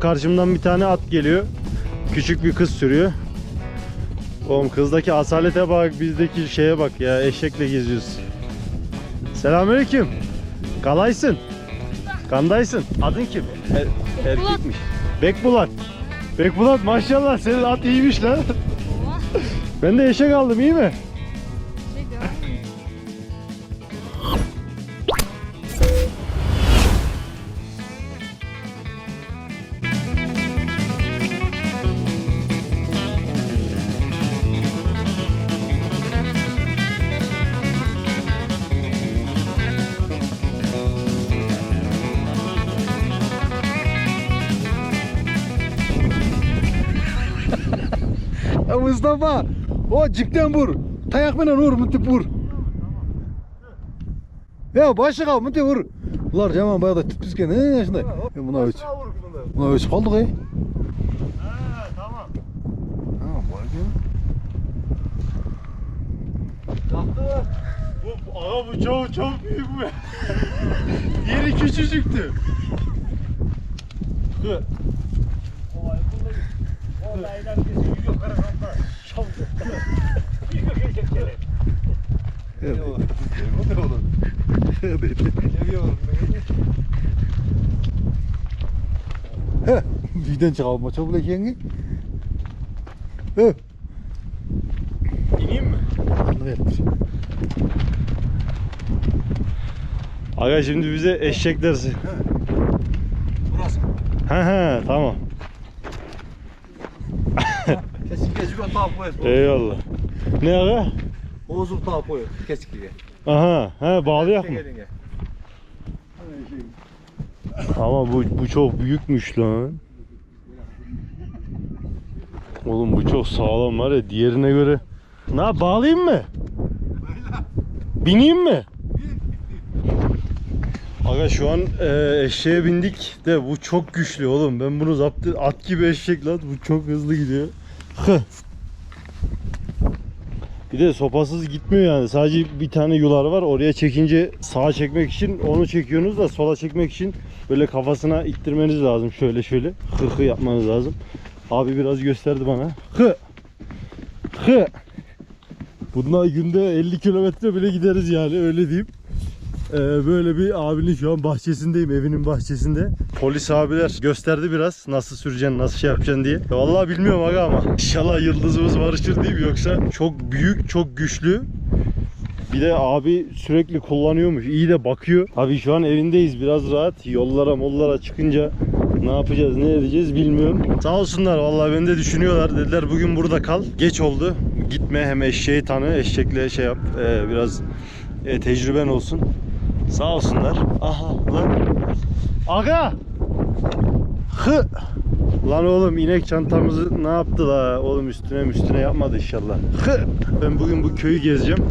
Karşımdan bir tane at geliyor. Küçük bir kız sürüyor. Oğlum kızdaki asalete bak, bizdeki şeye bak ya. Eşekle geziyoruz. Selamünaleyküm. Kalaysın. Kandaysın. Adın kim? Er- erkekmiş. Bekbulat. Bekbulat maşallah senin at iyiymiş lan. ben de eşek aldım iyi mi? Mustafa o cipten vur. Tayakla vur mıntı vur. Ya başı kal mıntı vur. Ular jaman bayağı da tüpüzken he şunday. Ya buna öç. Buna öç kaldık he. Ha, tamam. Ha var ya. Bu, aga bu çok çok büyük bu. Yeri küçücüktü. Hı. He. Birden çıkalım çabuk yenge. İneyim mi? Evet. Aga şimdi bize eşek dersi. Burası. He he tamam. Koyuyoruz. Eyvallah. Ne aga? Oğuzum. Kesik diye. Aha he bağlayak mı? Ama bu, bu çok büyükmüş lan. Oğlum bu çok sağlam var ya diğerine göre. Ne bağlayayım mı? Bineyim mi? Aga şu an e, eşeğe bindik de bu çok güçlü oğlum. Ben bunu zaptı at gibi eşek lan. Bu çok hızlı gidiyor. Bir de sopasız gitmiyor yani. Sadece bir tane yular var. Oraya çekince sağa çekmek için onu çekiyorsunuz da sola çekmek için böyle kafasına ittirmeniz lazım. Şöyle şöyle. Hı hı yapmanız lazım. Abi biraz gösterdi bana. Hı. Hı. Bunlar günde 50 kilometre bile gideriz yani öyle diyeyim. Ee, böyle bir abinin şu an bahçesindeyim evinin bahçesinde. Polis abiler gösterdi biraz nasıl süreceksin nasıl şey yapacaksın diye. Vallahi bilmiyorum aga ama inşallah yıldızımız barışır diyeyim yoksa çok büyük çok güçlü. Bir de abi sürekli kullanıyormuş. iyi de bakıyor. Abi şu an evindeyiz biraz rahat. Yollara mollara çıkınca ne yapacağız ne edeceğiz bilmiyorum. Sağ olsunlar vallahi beni de düşünüyorlar. Dediler bugün burada kal. Geç oldu. Gitme hem eşeği tanı. Eşekle şey yap. Ee, biraz e, tecrüben olsun. Sağ olsunlar. Aha lan. Aga! Hı! Lan oğlum inek çantamızı ne yaptı la? Oğlum üstüne üstüne yapmadı inşallah. Hı! Ben bugün bu köyü gezeceğim.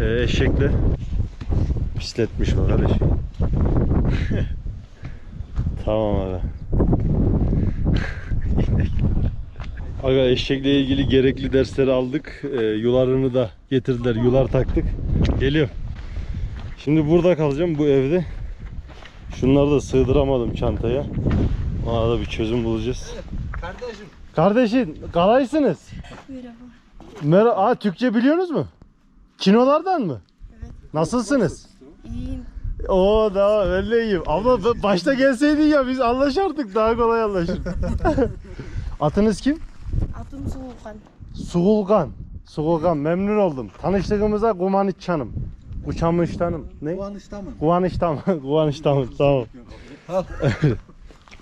Ee, eşekle. Pisletmiş bak kardeş. tamam aga. Aga eşekle ilgili gerekli dersleri aldık. Ee, yularını da getirdiler. Yular taktık. Geliyor. Şimdi burada kalacağım bu evde. Şunları da sığdıramadım çantaya. Ona da bir çözüm bulacağız. Kardeşim. Kardeşim kalaysınız. Merhaba. Merhaba. Aa, Türkçe biliyorsunuz mu? Kinolardan mı? Evet. Nasılsınız? İyiyim. Oo daha de iyiyim. Abla ba- başta gelseydin ya biz anlaşardık daha kolay anlaşırdık. Atınız kim? Adım Soğukan. Suğulgan. Suğulgan memnun oldum. Tanıştığımıza Kumanıççanım. Uçamıştanım. Ne? Kuvanışta mı? Kuvanıştam. Kuvanıştam. Tamam.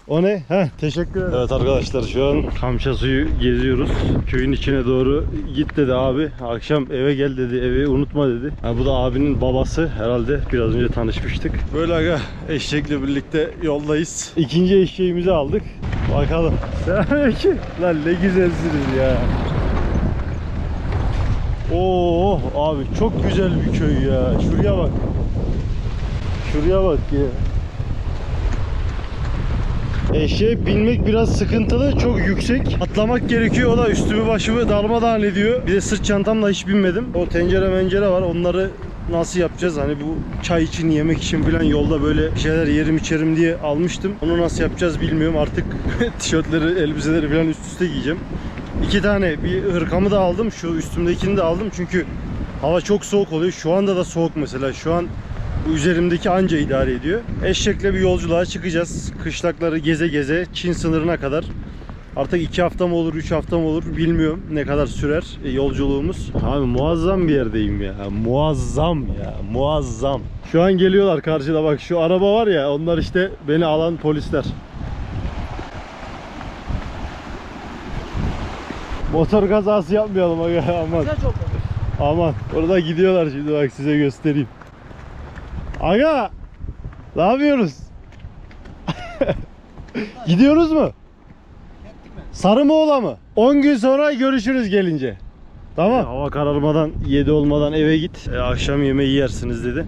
O ne? Heh, teşekkür ederim. Evet arkadaşlar şu an Kamça suyu geziyoruz. Köyün içine doğru git dedi abi. Akşam eve gel dedi. Evi unutma dedi. Ha, bu da abinin babası herhalde. Biraz önce tanışmıştık. Böyle aga eşekle birlikte yoldayız. İkinci eşeğimizi aldık. Bakalım. Selamünaleyküm. Lan ne güzelsiniz ya. Oo abi çok güzel bir köy ya. Şuraya bak. Şuraya bak ya. Eşeğe binmek biraz sıkıntılı, çok yüksek. Atlamak gerekiyor, o da üstümü başımı darmadağın ediyor. Bir de sırt çantamla hiç binmedim. O tencere mencere var, onları nasıl yapacağız? Hani bu çay için, yemek için falan yolda böyle şeyler yerim içerim diye almıştım. Onu nasıl yapacağız bilmiyorum. Artık tişörtleri, elbiseleri falan üst üste giyeceğim. İki tane bir hırkamı da aldım. Şu üstümdekini de aldım çünkü hava çok soğuk oluyor. Şu anda da soğuk mesela. Şu an bu üzerimdeki anca idare ediyor. Eşekle bir yolculuğa çıkacağız. Kışlakları geze geze Çin sınırına kadar. Artık iki hafta mı olur, üç hafta mı olur bilmiyorum ne kadar sürer e, yolculuğumuz. Abi muazzam bir yerdeyim ya. Muazzam ya. Muazzam. Şu an geliyorlar karşıda bak şu araba var ya onlar işte beni alan polisler. Motor kazası yapmayalım aga aman. Aman orada gidiyorlar şimdi bak size göstereyim. Aga ne yapıyoruz? Gidiyoruz mu? Sarı mı ola mı? 10 gün sonra görüşürüz gelince. Tamam. Hava kararmadan 7 olmadan eve git. E, akşam yemeği yersiniz dedi.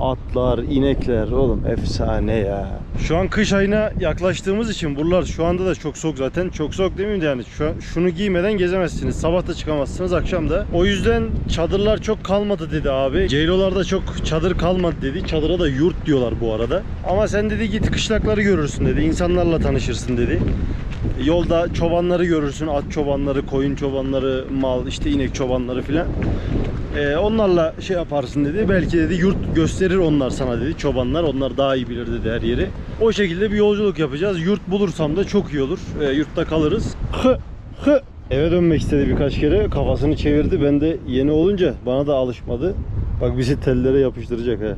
Atlar, inekler oğlum efsane ya. Şu an kış ayına yaklaştığımız için buralar şu anda da çok soğuk zaten. Çok soğuk demeyeyim de yani şu, şunu giymeden gezemezsiniz. Sabah da çıkamazsınız akşam da. O yüzden çadırlar çok kalmadı dedi abi. Ceylolarda çok çadır kalmadı dedi. Çadıra da yurt diyorlar bu arada. Ama sen dedi git kışlakları görürsün dedi. İnsanlarla tanışırsın dedi. Yolda çobanları görürsün. At çobanları, koyun çobanları, mal, işte inek çobanları filan. Ee, onlarla şey yaparsın dedi. Belki dedi yurt gösterir onlar sana dedi. Çobanlar onlar daha iyi bilir dedi her yeri. O şekilde bir yolculuk yapacağız. Yurt bulursam da çok iyi olur. Ee, yurtta kalırız. Hı, hı. Eve dönmek istedi birkaç kere. Kafasını çevirdi. Ben de yeni olunca bana da alışmadı. Bak bizi tellere yapıştıracak ha.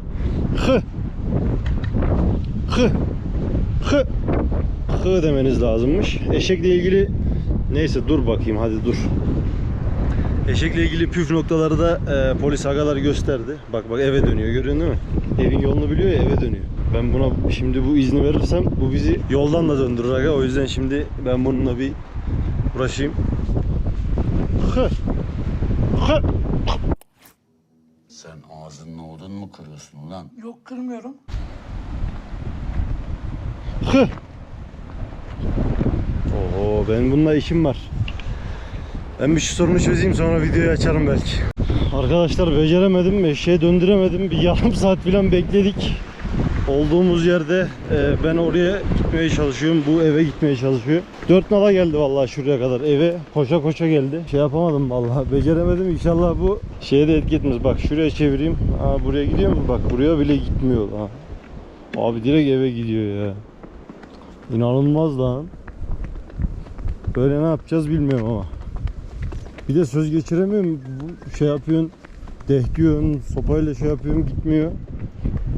Hı. Hı. Hı. Hı demeniz lazımmış. Eşekle ilgili neyse dur bakayım hadi dur. Eşekle ilgili püf noktaları da e, polis agalar gösterdi. Bak bak eve dönüyor görüyorsun değil mi? Evin yolunu biliyor ya eve dönüyor. Ben buna şimdi bu izni verirsem bu bizi yoldan da döndürür aga. O yüzden şimdi ben bununla bir uğraşayım. Sen ağzınla odun mu kırıyorsun ulan? Yok kırmıyorum. Oho benim bununla işim var. Ben bir şu sorunu çözeyim sonra videoyu açarım belki. Arkadaşlar beceremedim, eşeğe döndüremedim. Bir yarım saat falan bekledik. Olduğumuz yerde e, ben oraya gitmeye çalışıyorum. Bu eve gitmeye çalışıyor. Dört nala geldi vallahi şuraya kadar. Eve koşa koşa geldi. Şey yapamadım vallahi. Beceremedim. İnşallah bu şeye de etki etmez. Bak şuraya çevireyim. Aa, buraya gidiyor mu? Bak buraya bile gitmiyor. Ha. Abi direkt eve gidiyor ya. İnanılmaz lan. Böyle ne yapacağız bilmiyorum ama. Bir de söz geçiremiyorum. Bu şey yapıyorsun. Deh diyorsun. Sopayla şey yapıyorum gitmiyor.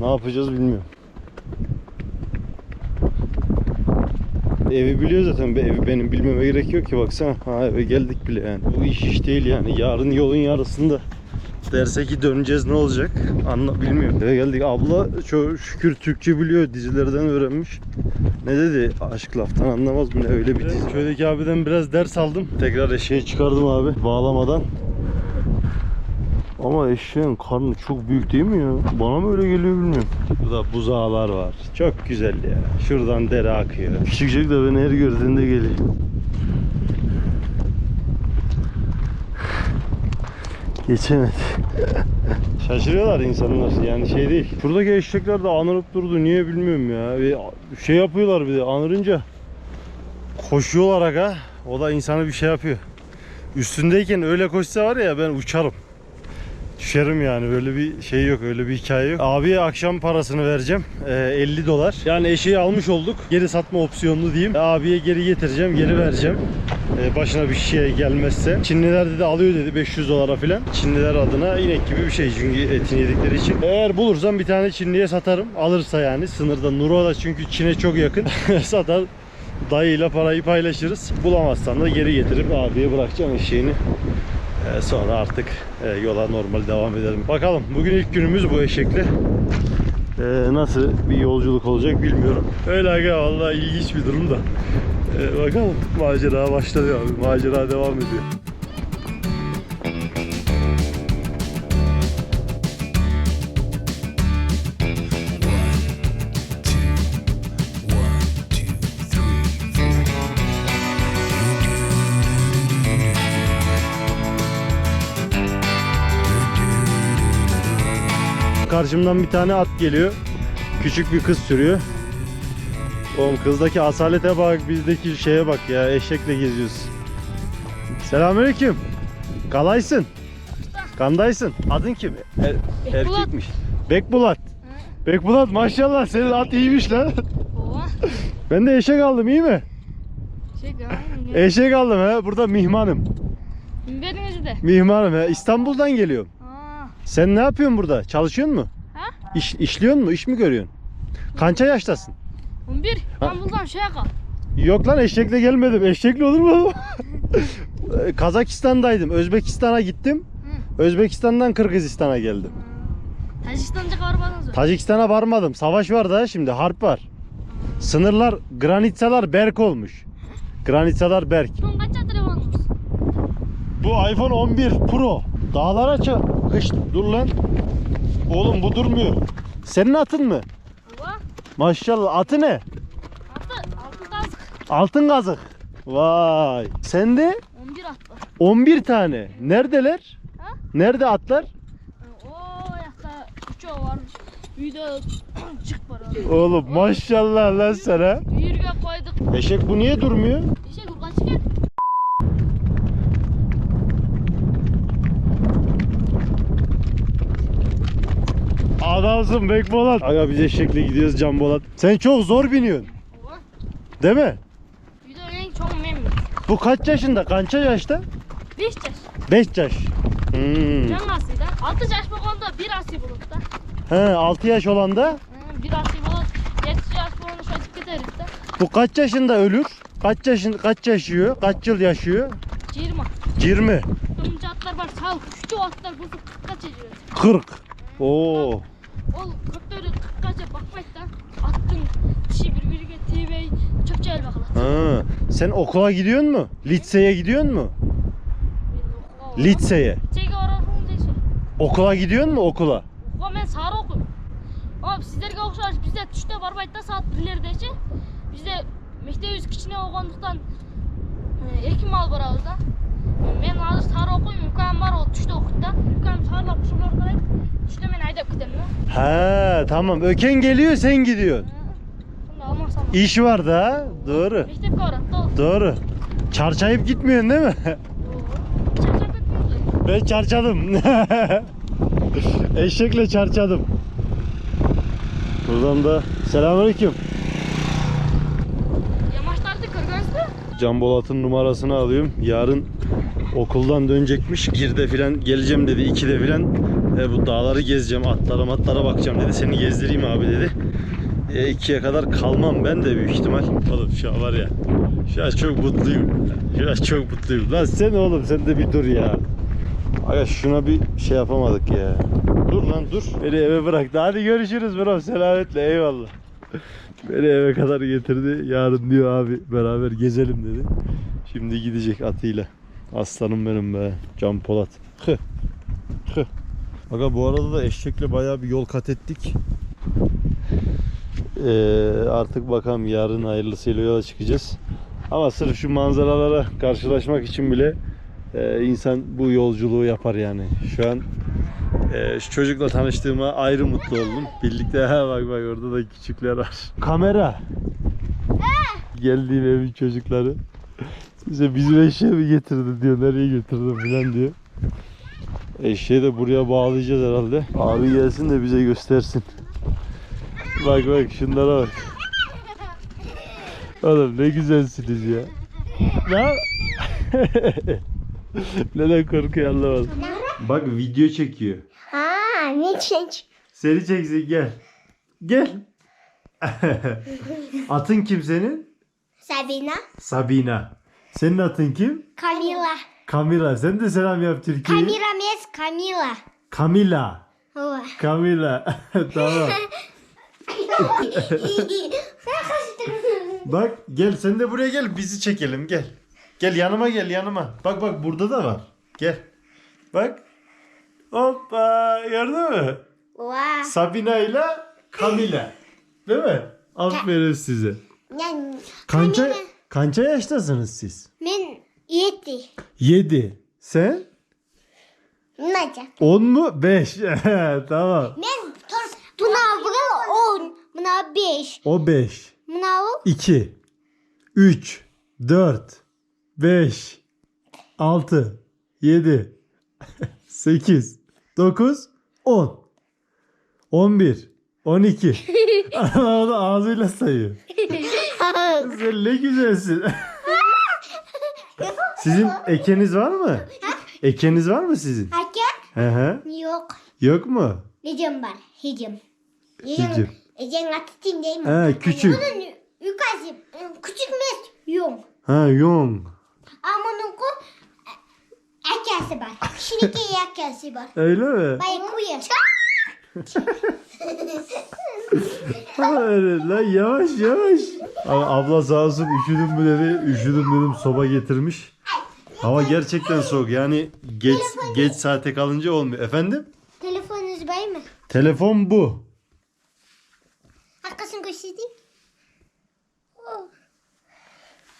Ne yapacağız bilmiyorum. Evi biliyor zaten. Evi benim bilmeme gerek yok ki baksana. Ha eve geldik bile yani. Bu iş iş değil yani. Yarın yolun yarısında derse ki döneceğiz ne olacak? Anla bilmiyorum. Eve geldik. Abla çok şükür Türkçe biliyor. Dizilerden öğrenmiş. Ne dedi? Aşk laftan anlamaz mı ne öyle bir dizi. Köydeki abiden biraz ders aldım. Tekrar eşeği çıkardım abi bağlamadan. Ama eşeğin karnı çok büyük değil mi ya? Bana mı öyle geliyor bilmiyorum. Burada buzağlar var. Çok güzel ya. Şuradan dere akıyor. Küçük çocuk da beni her gördüğünde geliyor. Geçemedi. Şaşırıyorlar insanlar yani şey değil. Şuradaki eşekler de anırıp durdu niye bilmiyorum ya. Bir şey yapıyorlar bir de anırınca koşuyorlar aga. O da insana bir şey yapıyor. Üstündeyken öyle koşsa var ya ben uçarım. Düşerim yani böyle bir şey yok öyle bir hikaye yok. Abiye akşam parasını vereceğim. Ee, 50 dolar. Yani eşeği almış olduk. Geri satma opsiyonlu diyeyim. Abiye geri getireceğim geri vereceğim. Ee, başına bir şey gelmezse. Çinliler dedi alıyor dedi 500 dolara filan. Çinliler adına inek gibi bir şey çünkü etini yedikleri için. Eğer bulursam bir tane Çinliye satarım. Alırsa yani sınırda. Nuro da çünkü Çin'e çok yakın. Satar. Dayıyla parayı paylaşırız. Bulamazsan da geri getirip abiye bırakacağım eşeğini. Ee, sonra artık e, yola normal devam edelim. Bakalım bugün ilk günümüz bu eşekle. Ee, nasıl bir yolculuk olacak bilmiyorum. Öyle aga vallahi ilginç bir durum da. Ee, bakalım macera başladı abi. Macera devam ediyor. karşımdan bir tane at geliyor. Küçük bir kız sürüyor. Oğlum kızdaki asalete bak, bizdeki şeye bak ya. Eşekle geziyoruz. Selamünaleyküm. Kalaysın. Kandaysın. Adın kim? Er- Bekbulat. erkekmiş. Bekbulat. Bekbulat maşallah senin at iyiymiş lan. Oha. Ben de eşek aldım iyi mi? Şey ya. Eşek aldım he. Burada mihmanım. Verinizi de. Mihmanım he. İstanbul'dan geliyorum. Aa. Sen ne yapıyorsun burada? Çalışıyor mu? Ha? İş, işliyor mu? İş mi görüyorsun? Kança yaştasın? 11. Ben buradan şeye kal. Yok lan eşekle gelmedim. Eşekle olur mu? Kazakistan'daydım. Özbekistan'a gittim. Özbekistan'dan Kırgızistan'a geldim. Tacikistan'da kavramadınız mı? Tacikistan'a varmadım. Savaş var da şimdi harp var. Sınırlar granitsalar berk olmuş. Granitsalar berk. Son kaç tane telefonunuz? Bu iPhone 11 Pro. Dağlara çı... Hış, dur lan. Oğlum bu durmuyor. Senin atın mı? Maşallah atı ne? Altı. Altı kazık. Altın kazık. Vay. Sende 11 attı. 11 tane. Neredeler? Ha? Nerede atlar? Oo yakta uçağı varmış. Video çık var. Oğlum maşallah lan sana. Yürüye koyduk. Eşek bu niye durmuyor? İşte bu kaç gel. Adamsın Bekbolat. Aga biz eşekle gidiyoruz Can Bolat. Sen çok zor biniyorsun. Değil mi? Video en çok memnun. Bu kaç yaşında? Kaça yaşta? 5 yaş. 5 yaş. Hmm. Can asıyla. 6 yaş konuda bir asi bulutta. He 6 yaş olan da Hı, Bir asi bulut. 7 yaş bu onu şöyle dikkat ederiz de. bu kaç yaşında ölür? Kaç yaşın kaç yaşıyor? Kaç yıl yaşıyor? 20. 20. Kırmızı atlar var sağ ol. Küçük atlar bu kaç ediyor? 40. Oo. Ol 44 40 kaça bakmayın da attın dişi bir bir TV çok güzel bakalım. Ha. Sen okula gidiyorsun mu? Liseye gidiyorsun mu? Liseye. Çeki orasını deyse. Okula gidiyorsun mu okula? O ben sarı okuyum. Ama sizlerge okşar bizde tüşte var baytta saat birlerdeyse bizde mektep yüz kiçine oğanduktan e, ekim al baramızda. Ben hazır sarı okuyum yukarım var o tüşte okutta. Yukarım sarıla kuşumlar karayım. Tüşte ben ayda gidelim ya. Ha tamam. Öken geliyor sen gidiyorsun. İş var da? Doğru. Doğru. Çarçayıp gitmiyorsun değil mi? Ben çarçadım. Eşekle çarçadım. Buradan da selamünaleyküm. Yamaçlarda kırgınsın. Can Bolat'ın numarasını alıyorum. Yarın okuldan dönecekmiş. 1'de filan geleceğim dedi. 2'de filan e, bu dağları gezeceğim. Atlara matlara bakacağım dedi. Seni gezdireyim abi dedi. E, 2'ye kadar kalmam ben de büyük ihtimal. Oğlum şu an var ya. Şu an çok mutluyum. Şu an çok mutluyum. Lan sen oğlum sen de bir dur ya. Aga şuna bir şey yapamadık ya. Dur lan dur. Beni eve bıraktı. Hadi görüşürüz bro. Selametle eyvallah. Beni eve kadar getirdi. Yarın diyor abi beraber gezelim dedi. Şimdi gidecek atıyla. Aslanım benim be. Can Polat. Aga bu arada da eşekle bayağı bir yol kat ettik. Ee, artık bakalım yarın hayırlısıyla yola çıkacağız. Ama sırf şu manzaralara karşılaşmak için bile e, insan bu yolculuğu yapar yani. Şu an e, şu çocukla tanıştığıma ayrı mutlu oldum. Birlikte ha bak bak orada da küçükler var. Kamera. Geldiğim evin çocukları. Size bizim eşeği mi getirdin diyor. Nereye getirdin falan diyor. Eşeği de buraya bağlayacağız herhalde. Abi gelsin de bize göstersin. Bak bak şunlara bak. Oğlum ne güzelsiniz ya. Ne? Neden korkuyor anlamadım. Bak video çekiyor. Ha, ne çek? Seni çeksin gel. Gel. atın kim senin? Sabina, Sabina. Senin atın kim? Camila. Kamila. Sen de selam yap Türkiye'ye. Camila means Camila. Kamila. Oh. Kamila. tamam. Bak gel sen de buraya gel bizi çekelim gel. Gel yanıma gel yanıma. Bak bak burada da var. Gel. Bak. Hoppa gördün mü? wow. Sabina ile Kamila. Değil mi? Aferin size. Yani Kança, kança yaştasınız siz? ben yedi. 7. Sen? Olacak? 10 mu? 5. tamam. Ben Buna bura on. Buna beş. O 5. Buna o. 2 3 4 5 6 7 8 9 10 11 12 O da ağzıyla sayıyor. Sen ne güzelsin. Sizin ekeniz var mı? Ekeniz var mı sizin? Hakem? Hı hı. Yok. Yok mu? Necem var. Hicim. Hicim. Ecen atayım değil mi? He küçük. Bunun yukarısı küçük mü? Yok. Ha young. Ama onun ko erkesi var. Şimdi erkesi var. Öyle mi? Bay kuyu. Ha, öyle lan yavaş yavaş. Abi, abla sağ olsun üşüdüm mü dedi. Üşüdüm dedim soba getirmiş. Hava gerçekten soğuk yani geç geç saate kalınca olmuyor. Efendim? Telefonunuz var mı? Telefon bu. Arkasını göstereyim. Oh.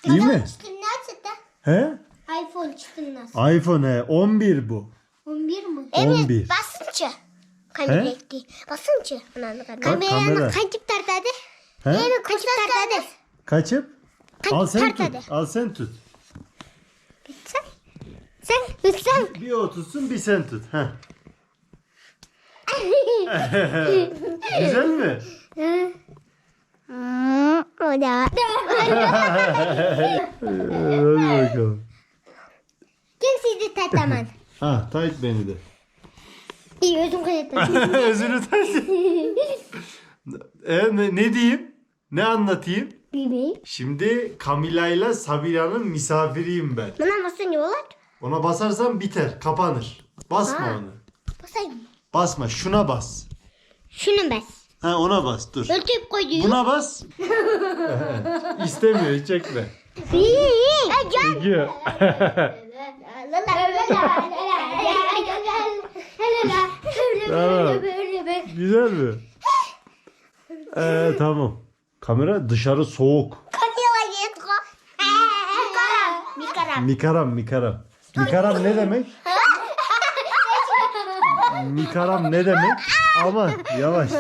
İyi mi? Çıktı nasıl da? He? iPhone çıktı nasıl? iPhone he 11 bu. 11 mi? 11. basınçı. Kamera ekti. Basınçı. Kamera. kaçıp tartadı? He? Evet kaçıp tartadı. Kaçıp? Kaçıp Al sen tartadı. tut. Al sen tut. Sen, sen, sen. Bir o tutsun bir sen tut. Heh. Güzel mi? o da. Hadi bakalım. Kim sizi tataman? Ha tayt beni de. İyi özüm kayıtladım. Özünü tayt. e, ne, ne diyeyim? Ne anlatayım? Bebeğim. Şimdi Camila ile Sabira'nın misafiriyim ben. Bana basın yollar. Ona basarsan biter, kapanır. Basma Ha. onu. Basayım. Basma, şuna bas. Şunu bas. Ha ona bas, dur. Ölçüp koyuyor. Buna bas. İstemiyor, çekme. İyi. Çekiyor. Tamam. Güzel mi? Ee, tamam. Kamera dışarı soğuk. Mikaram. Mikaram, mikaram. Mikaram ne demek? Mikaram ne demek? Aman yavaş.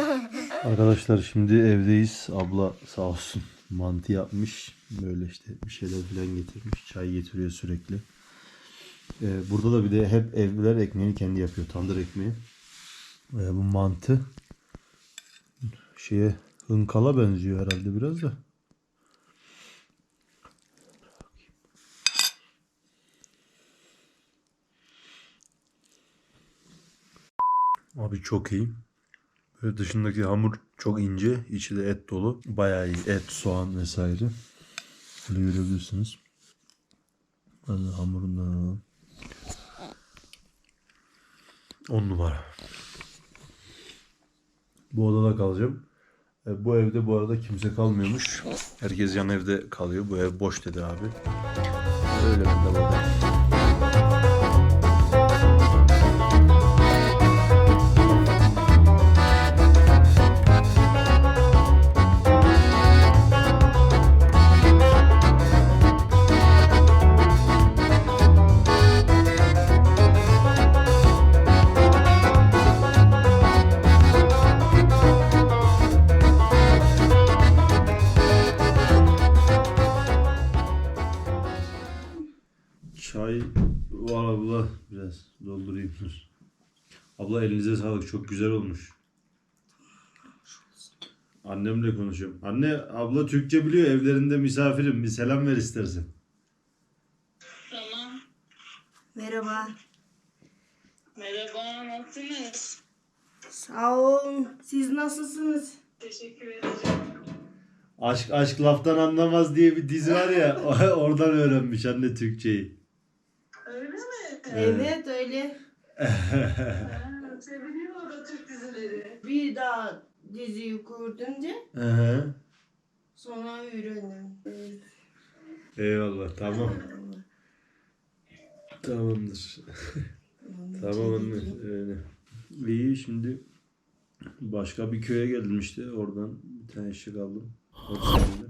Arkadaşlar şimdi evdeyiz. Abla sağ olsun mantı yapmış. Böyle işte bir şeyler falan getirmiş. Çay getiriyor sürekli. Ee, burada da bir de hep evliler ekmeğini kendi yapıyor. Tandır ekmeği. Ee, bu mantı şeye hınkala benziyor herhalde biraz da. Abi çok iyi. Böyle dışındaki hamur çok ince, içi de et dolu. Bayağı iyi. Et, soğan vesaire. Böyle görebilirsiniz. Hadi hamurundan alalım. 10 numara. Bu odada kalacağım. E, bu evde bu arada kimse kalmıyormuş. Herkes yan evde kalıyor. Bu ev boş dedi abi. Öyle ben de burada. Abla elinize sağlık. Çok güzel olmuş. Annemle konuşuyorum. Anne abla Türkçe biliyor. Evlerinde misafirim. Bir selam ver istersen. Tamam. Merhaba. Merhaba, nasılsınız? Sağ olun. Siz nasılsınız? Teşekkür ederim. Aşk aşk laftan anlamaz diye bir dizi var ya. Oradan öğrenmiş anne Türkçeyi. Öyle mi? Evet öyle. Ha, seviliyor o Türk dizileri. Bir daha diziyi kurdunca Hı hı. sonra öğrendim. Evet. Eyvallah tamam. Tamamdır. tamam anne. Öyle. İyi şimdi başka bir köye geldim işte. Oradan bir tane eşek aldım. Otobüsle.